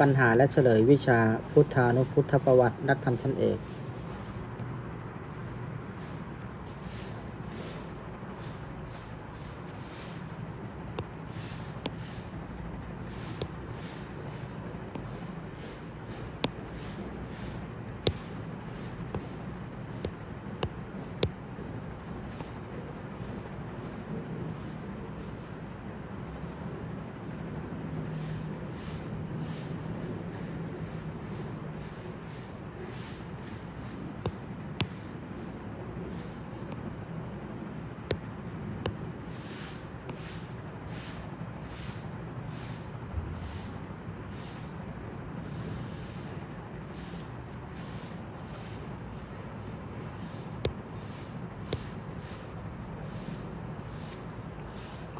ปัญหาและเฉลยวิชาพุทธานุพุทธประวัตินักธรรมชั้นเอก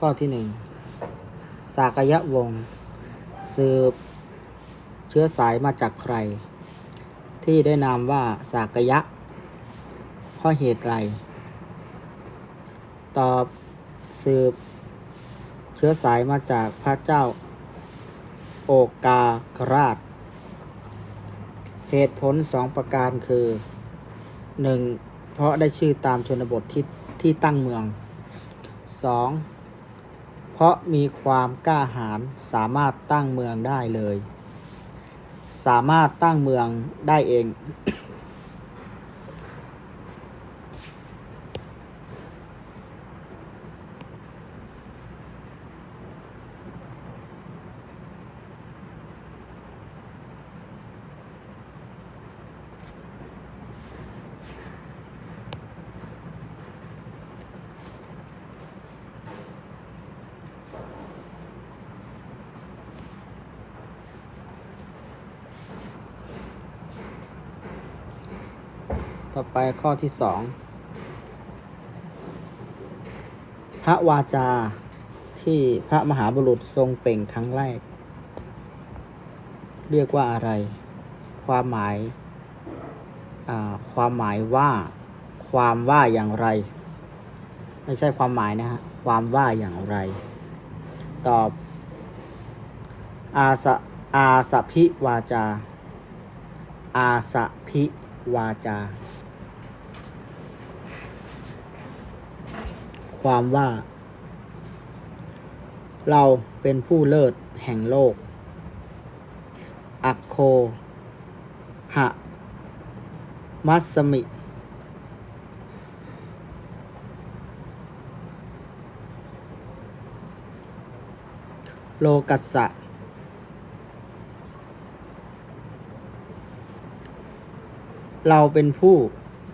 ข้อที่หนึ่งสากยะวงศ์สืบ เชื้อสายมาจากใคร ที่ได้นามว่าสากยะเพราะเหตุไร ตอบสืบ เชื้อสายมาจากพระเจ้า โอกาคราช เหตุผลสองประการคือ 1. เพราะได้ชื่อตามชนบทที่ที่ตั้งเมือง 2. เพราะมีความกล้าหาญสามารถตั้งเมืองได้เลย สามารถตั้งเมืองได้เอง ต่อไปข้อที่สองพระวาจาที่พระมหาบุรุษทรงเป่งครั้งแรก เรียกว่าอะไร ความหมายความหมายว่าความว่าอย่างไร ไม่ใช่ความหมายนะฮะความว่าอย่างไร ตอบ อาสะอาสะพิวาจา อาสะพิวาจา ความว่า เราเป็นผู้เลิศแห่งโลก อักโค หะ มัสมิ โลกัสสะเราเป็นผู้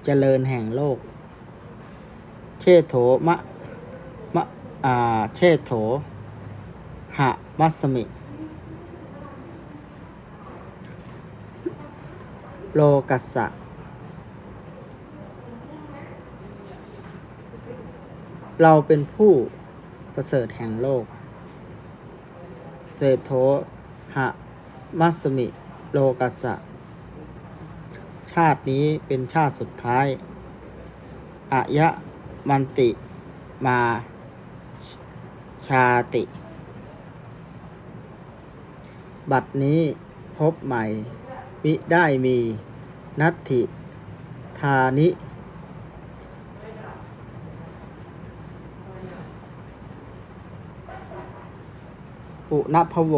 เจริญแห่งโลก เชโถมะ อ่าเชโถหะมัสมิ โลกัสสะเราเป็นผู้ประเสริฐแห่งโลก เศรษโถหะมัสมิ โลกัสสะ ชาตินี้เป็นชาติสุดท้ายอายะมันติมา ชาติ บัดนี้พบใหม่มิได้มีนัตถิธานิ ปุณพโว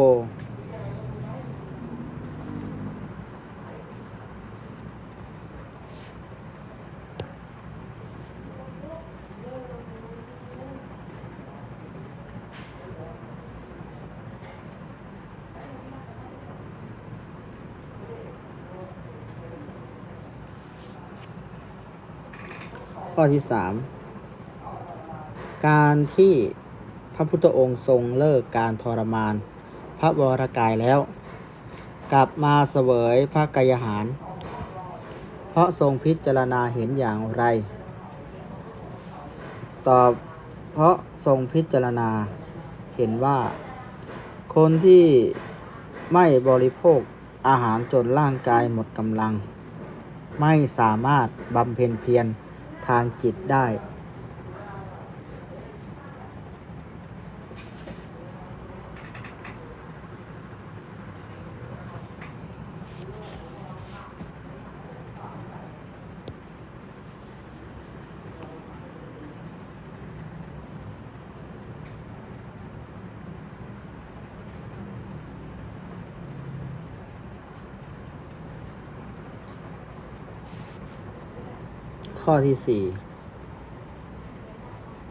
ข้อที่สามการที่พระพุทธองค์ทรงเลิกการทรมาน พระวรกายแล้ว กลับมาเสวยพระกายหาร เพราะทรงพิจารณาเห็นอย่างไร ตอบเพราะทรงพิจารณาเห็นว่า คนที่ไม่บริโภคอาหารจนร่างกายหมดกำลัง ไม่สามารถบำเพ็ญเพียร ทางจิตได้ ข้อที่สี่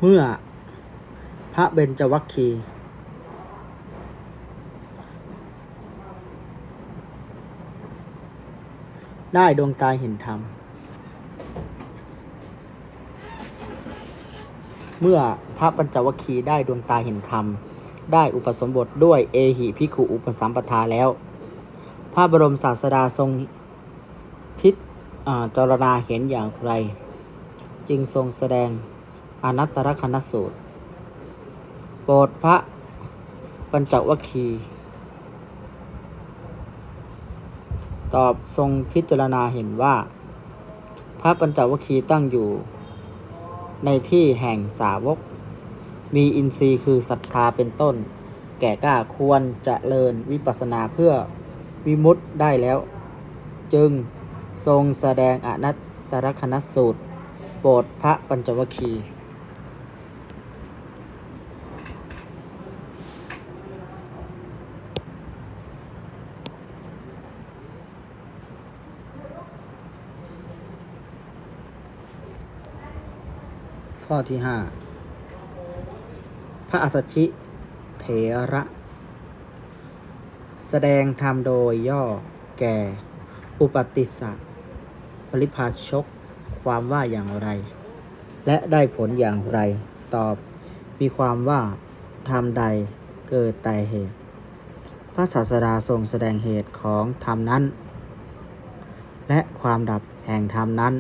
เมื่อพระเบญจวัคคีได้ดวงตาเห็นธรรม เมื่อพระปัญจวัคคีย์ได้ดวงตาเห็นธรรม ได้อุปสมบทด้วยเอหิพิขุอุปสัมปทาแล้ว พระบรมศาสดาทรงพิจารณาเห็นอย่างไร จึงทรงแสดงอนัตตลกนสูตร โปรดพระปัญจวัคคีย์ตอบทรงพิจารณาเห็นว่า พระปัญจวัคคีย์ตั้งอยู่ ในที่แห่งสาวก มีอินทรีย์คือศรัทธาเป็นต้น แก่กล้าควรจะเลิญวิปัสสนาเพื่อวิมุตได้แล้ว จึงทรงแสดงอนัตตลกนสูตร โปรดพระปัญจวัคคีย์ข้อที่ห้าพระอัสสชิเถระ แสดงธรรมโดยย่อแก่ อุปติสสะปริภาชก ความว่าอย่างไร และได้ผลอย่างไร ตอบ มีความว่าธรรมใดเกิดแต่เหตุ พระศาสดาทรงแสดงเหตุของธรรมนั้น และความดับแห่งธรรมนั้น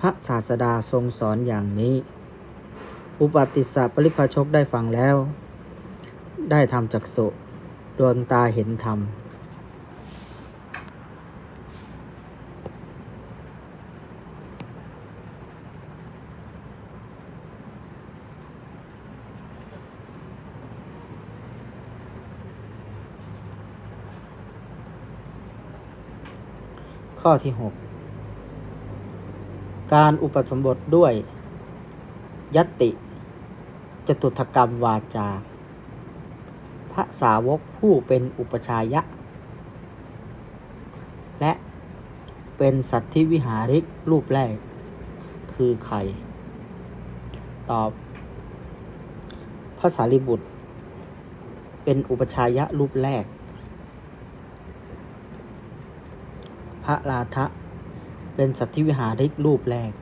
พระศาสดาทรงสอนอย่างนี้ อุปติสสะปริภาชกได้ฟังแล้ว ได้ทำจักสุดวงตาเห็นธรรม ข้อที่ 6 การอุปสมบทด้วยยตติ จตุถกรรมวาจา พระสาวกผู้เป็นอุปชายะ และเป็นสัตธิวิหาริกรูปแรก คือใคร ตอบพระสารีบุตร เป็นอุปชายะรูปแรก พ ระลาทะเป็นสัตธิวิหาริกรูปแรก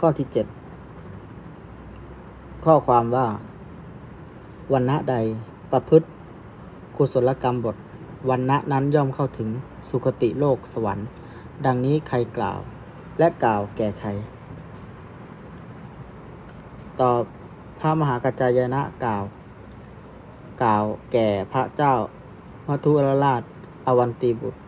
ข้อที่7 ข้อความว่าวันณะใดประพฤติกุศลกรรมบทวันณะนั้นย่อมเข้าถึงสุคติโลกสวรรค์ ดังนี้ใครกล่าวและกล่าวแก่ใคร ตอบพระมหากัจจายนะกล่าว กล่าวแก่พระเจ้ามัทุรราชอวันตีบุตร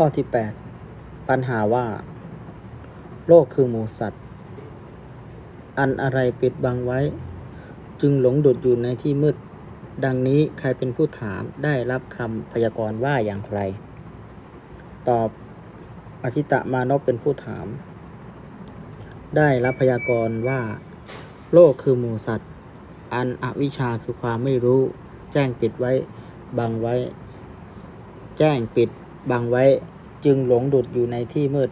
ข้อที่ 8 ปัญหาว่า โลกคือหมูสัตว์ อันอะไรปิดบังไว้ จึงหลงดุดอยู่ในที่มืด ดังนี้ใครเป็นผู้ถามได้รับคำพยากรณ์ว่าอย่างไร ตอบอชิตะมานพเป็นผู้ถาม ได้รับพยากรณ์ว่า โลกคือหมูสัตว์ อันอวิชชาคือความไม่รู้ แจ้งปิดไว้ บังไว้ แจ้งปิด บังไว้จึงหลงดุดอยู่ในที่มืด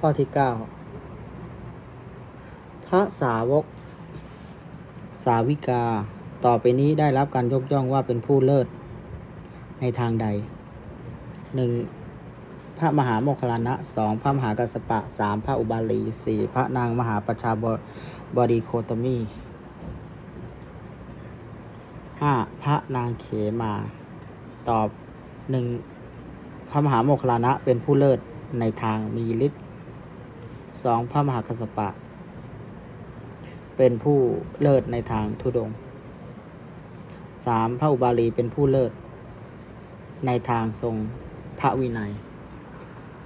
ข้อที่เก้าพระสาวก สาวิกา ต่อไปนี้ได้รับการยกย่องว่าเป็นผู้เลิศ ในทางใดหนึ่งพระมหาโมคคลานะสองพระมหากัสปะสามพระอุบาลีสี่พระนางมหาประชาบบดีโคตมีห้าพระนางเขมา ตอบหนึ่งพระมหาโมคคลลานะเป็นผู้เลิศในทางมีฤทธิ์ สองพระมหากัสสปะ เป็นผู้เลิศในทางทุดงสามพระอุบาลีเป็นผู้เลิศ ในทางทรงพระวินัย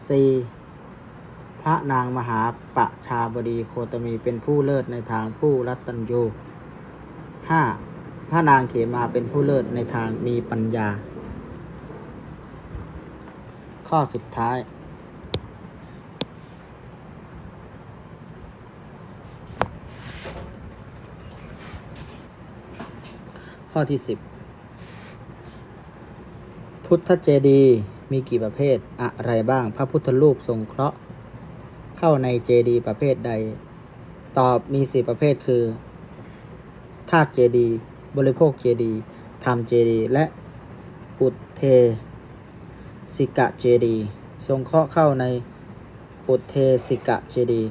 สี่พระนางมหาปะชาบดีโคตมีเป็นผู้เลิศในทางผู้รัตตัญญูห้าพระนางเขมาเป็นผู้เลิศในทางมีปัญญา ข้อสุดท้าย ข้อที่สิบพุทธเจดีมีกี่ประเภทอะไรบ้าง พระพุทธรูปทรงเคราะห์เข้าในเจดีประเภทใด ตอบมีสี่ประเภทคือธาตุเจดีบริโภคเจดีธรรมเจดีและอุทเทสิกะเจดีทรงเคราะห์เข้าในอุทเทสิกะเจดี